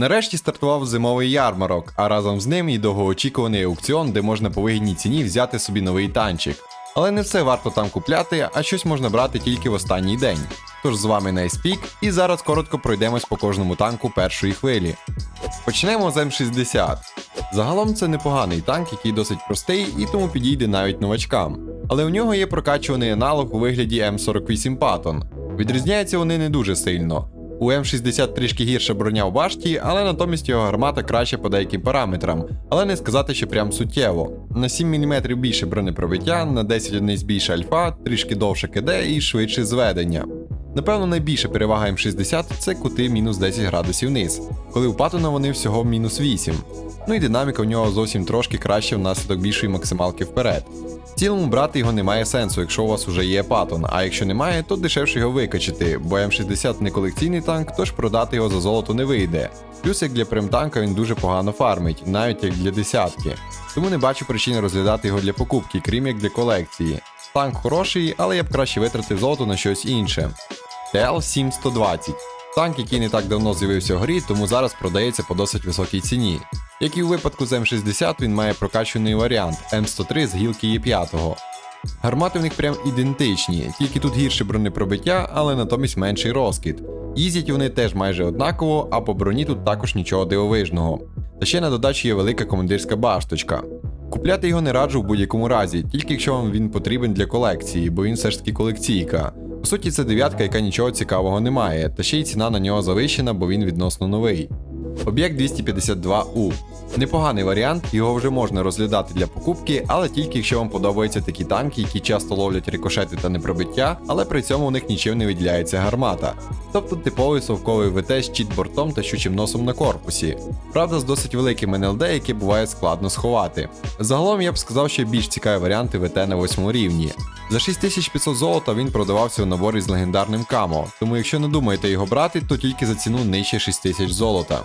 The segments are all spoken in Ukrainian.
Нарешті стартував зимовий ярмарок, а разом з ним і довгоочікуваний аукціон, де можна по вигідній ціні взяти собі новий танчик. Але не все варто там купляти, а щось можна брати тільки в останній день. Тож з вами Найспік, і зараз коротко пройдемось по кожному танку першої хвилі. Почнемо з М60. Загалом це непоганий танк, який досить простий і тому підійде навіть новачкам. Але у нього є прокачуваний аналог у вигляді М48 Patton. Відрізняються вони не дуже сильно. У М60 трішки гірша броня в башті, але натомість його гармата краще по деяким параметрам, але не сказати, що прям суттєво. На 7 мм більше бронепробиття, на 10 одиниць більше альфа, трішки довше КД і швидше зведення. Напевно, найбільша перевага М60 це кути мінус 10 градусів вниз, коли у Паттона вони всього мінус 8. Ну і динаміка в нього зовсім трошки краще внаслідок більшої максималки вперед. Цілому брати його немає сенсу, якщо у вас уже є патон, а якщо немає, то дешевше його викачати, бо М60 не колекційний танк, тож продати його за золото не вийде. Плюс як для примтанка він дуже погано фармить, навіть як для десятки. Тому не бачу причин розглядати його для покупки, крім як для колекції. Танк хороший, але я б краще витратив золото на щось інше. ТЛ-7120. Танк, який не так давно з'явився в грі, тому зараз продається по досить високій ціні. Як і у випадку з М60, він має прокачаний варіант М103 з гілки Є5. Гармати в них прям ідентичні, тільки тут гірше бронепробиття, але натомість менший розкид. Їздять вони теж майже однаково, а по броні тут також нічого дивовижного. Та ще на додачу є велика командирська башточка. Купляти його не раджу в будь-якому разі, тільки якщо вам він потрібен для колекції, бо він все ж таки колекційка. По суті, це дев'ятка, яка нічого цікавого не має, та ще й ціна на нього завищена, бо він відносно новий. Об'єкт 252У. Непоганий варіант, його вже можна розглядати для покупки, але тільки якщо вам подобаються такі танки, які часто ловлять рикошети та непробиття, але при цьому у них нічим не виділяється гармата. Тобто типовий совковий ВТ з чіт-бортом та щучим носом на корпусі. Правда, з досить великим НЛД, яке буває складно сховати. Загалом я б сказав, що більш цікаві варіанти ВТ на 8 рівні. За 6500 золота він продавався у наборі з легендарним камо, тому якщо не думаєте його брати, то тільки за ціну нижче 6000 золота.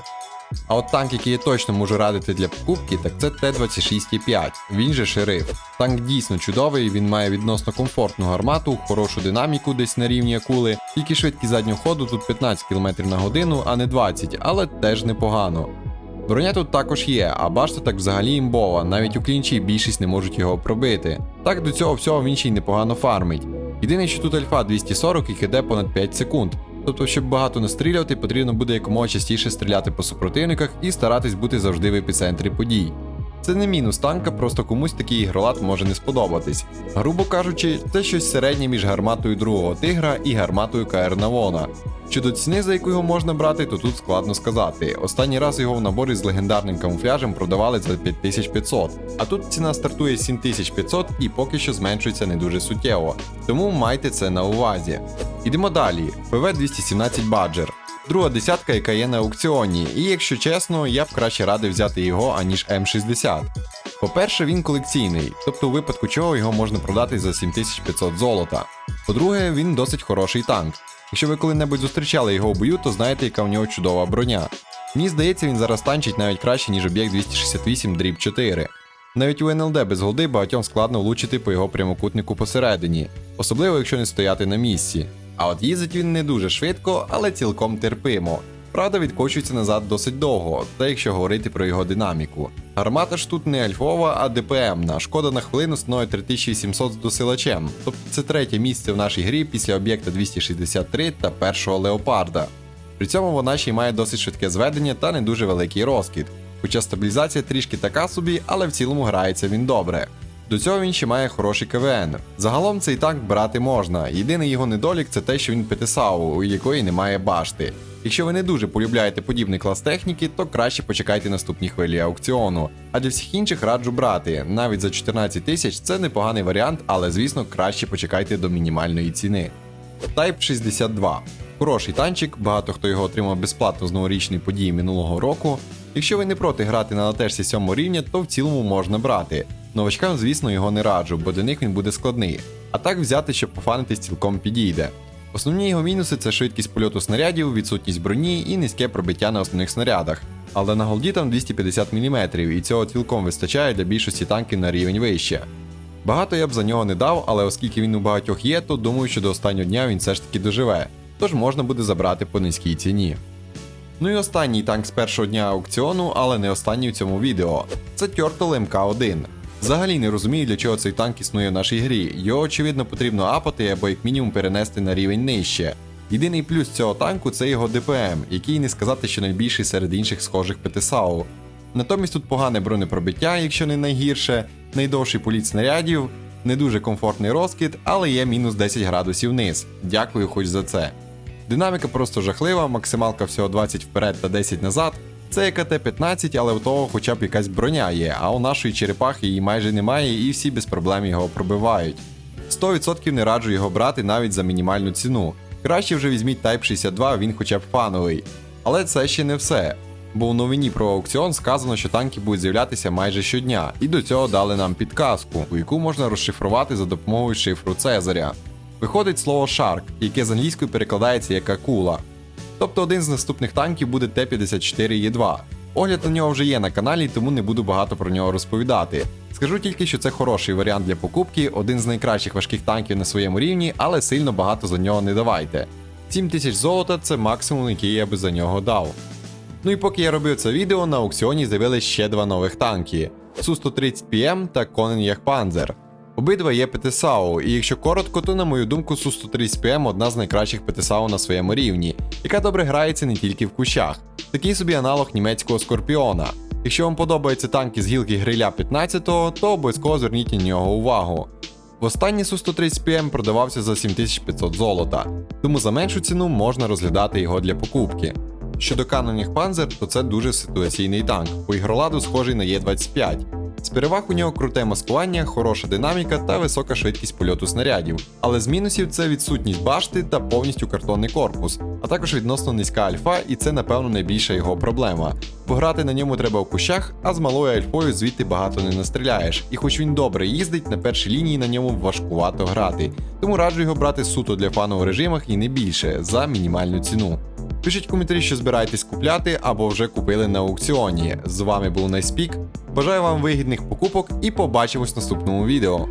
А от танк, який я точно можу радити для покупки, так це Т-26,5, він же шериф. Танк дійсно чудовий, він має відносно комфортну гармату, хорошу динаміку десь на рівні акули, тільки швидкість заднього ходу тут 15 км на годину, а не 20, але теж непогано. Броня тут також є, а башта так взагалі імбова, навіть у клінчі більшість не можуть його пробити. Так до цього всього він ще й непогано фармить. Єдине, що тут альфа 240 і киде понад 5 секунд. Тобто, щоб багато не стріляти, потрібно буде якомога частіше стріляти по супротивниках і старатись бути завжди в епіцентрі подій. Це не мінус танка, просто комусь такий ігролад може не сподобатись. Грубо кажучи, це щось середнє між гарматою другого тигра і гарматою КР Навона. Щодо ціни, за яку його можна брати, то тут складно сказати. Останній раз його в наборі з легендарним камуфляжем продавали за 5500, а тут ціна стартує 7500 і поки що зменшується не дуже суттєво. Тому майте це на увазі. Ідемо далі. ПВ 217 Badger. Друга десятка, яка є на аукціоні, і якщо чесно, я б краще радив взяти його, аніж М60. По-перше, він колекційний, тобто у випадку чого його можна продати за 7500 золота. По-друге, він досить хороший танк. Якщо ви коли-небудь зустрічали його у бою, то знаєте, яка в нього чудова броня. Мені здається, він зараз танчить навіть краще, ніж об'єкт 268 дріб 4. Навіть у НЛД без голди багатьом складно влучити по його прямокутнику посередині, особливо якщо не стояти на місці. А от їздить він не дуже швидко, але цілком терпимо. Правда, відкочується назад досить довго, та якщо говорити про його динаміку. Гармата ж тут не альфова, а ДПМна. Шкода на хвилину становить 3800 з досилачем. Тобто це третє місце в нашій грі після об'єкта 263 та першого леопарда. При цьому вона ще й має досить швидке зведення та не дуже великий розкид. Хоча стабілізація трішки така собі, але в цілому грається він добре. До цього він ще має хороший КВН. Загалом цей танк брати можна. Єдиний його недолік це те, що він п'ятисаву, у якої немає башти. Якщо ви не дуже полюбляєте подібний клас техніки, то краще почекайте наступні хвилі аукціону. А для всіх інших раджу брати. Навіть за 14 тисяч це непоганий варіант, але звісно краще почекайте до мінімальної ціни. Type 62. Хороший танчик, багато хто його отримав безплатно з новорічної події минулого року. Якщо ви не проти грати на латешці 7 рівня, то в цілому можна брати. Новачкам, звісно, його не раджу, бо для них він буде складний. А так взяти, щоб пофанитись, цілком підійде. Основні його мінуси це швидкість польоту снарядів, відсутність броні і низьке пробиття на основних снарядах. Але на голді там 250 мм, і цього цілком вистачає для більшості танків на рівень вище. Багато я б за нього не дав, але оскільки він у багатьох є, то думаю, що до останнього дня він все ж таки доживе, тож можна буде забрати по низькій ціні. Ну і останній танк з першого дня аукціону, але не останній в цьому відео. Це Turtle MK1. Взагалі не розумію, для чого цей танк існує в нашій грі. Його очевидно потрібно апати або як мінімум перенести на рівень нижче. Єдиний плюс цього танку це його ДПМ, який не сказати, що найбільший серед інших схожих ПТСАУ. Натомість тут погане бронепробиття, якщо не найгірше, найдовший політ снарядів, не дуже комфортний розкид, але є мінус 10 градусів вниз. Дякую хоч за це. Динаміка просто жахлива, максималка всього 20 вперед та 10 назад. Це як АТ-15, але у того хоча б якась броня є, а у нашої черепахи її майже немає і всі без проблем його пробивають. 100% не раджу його брати навіть за мінімальну ціну. Краще вже візьміть Type 62, він хоча б фановий. Але це ще не все. Бо у новині про аукціон сказано, що танки будуть з'являтися майже щодня, і до цього дали нам підказку, у яку можна розшифрувати за допомогою шифру Цезаря. Виходить слово Shark, яке з англійської перекладається як акула. Тобто один з наступних танків буде Т-54Е2. Огляд на нього вже є на каналі, тому не буду багато про нього розповідати. Скажу тільки, що це хороший варіант для покупки, один з найкращих важких танків на своєму рівні, але сильно багато за нього не давайте. 7 тисяч золота це максимум, який я би за нього дав. Ну і поки я робив це відео, на аукціоні з'явились ще два нових танки: Су-130PM та Конен Панзер. Обидва є ПТСАУ, і якщо коротко, то на мою думку, Су-130PM одна з найкращих ПТСАУ на своєму рівні, яка добре грається не тільки в кущах, такий собі аналог німецького Скорпіона. Якщо вам подобаються танки з гілки гриля 15-го, то обов'язково зверніть на нього увагу. Востаннє Су-130PM продавався за 7500 золота, тому за меншу ціну можна розглядати його для покупки. Щодо каноніх Панзер, то це дуже ситуаційний танк, по ігроладу схожий на Є25. З переваг у нього круте маскування, хороша динаміка та висока швидкість польоту снарядів. Але з мінусів це відсутність башти та повністю картонний корпус, а також відносно низька альфа, і це, напевно, найбільша його проблема. Бо грати на ньому треба в кущах, а з малою альфою звідти багато не настріляєш. І хоч він добре їздить, на першій лінії на ньому важкувато грати. Тому раджу його брати суто для фану в режимах і не більше за мінімальну ціну. Пишіть коментарі, що збираєтесь купляти або вже купили на аукціоні. З вами був Найспік. Бажаю вам вигідних покупок і побачимось в наступному відео.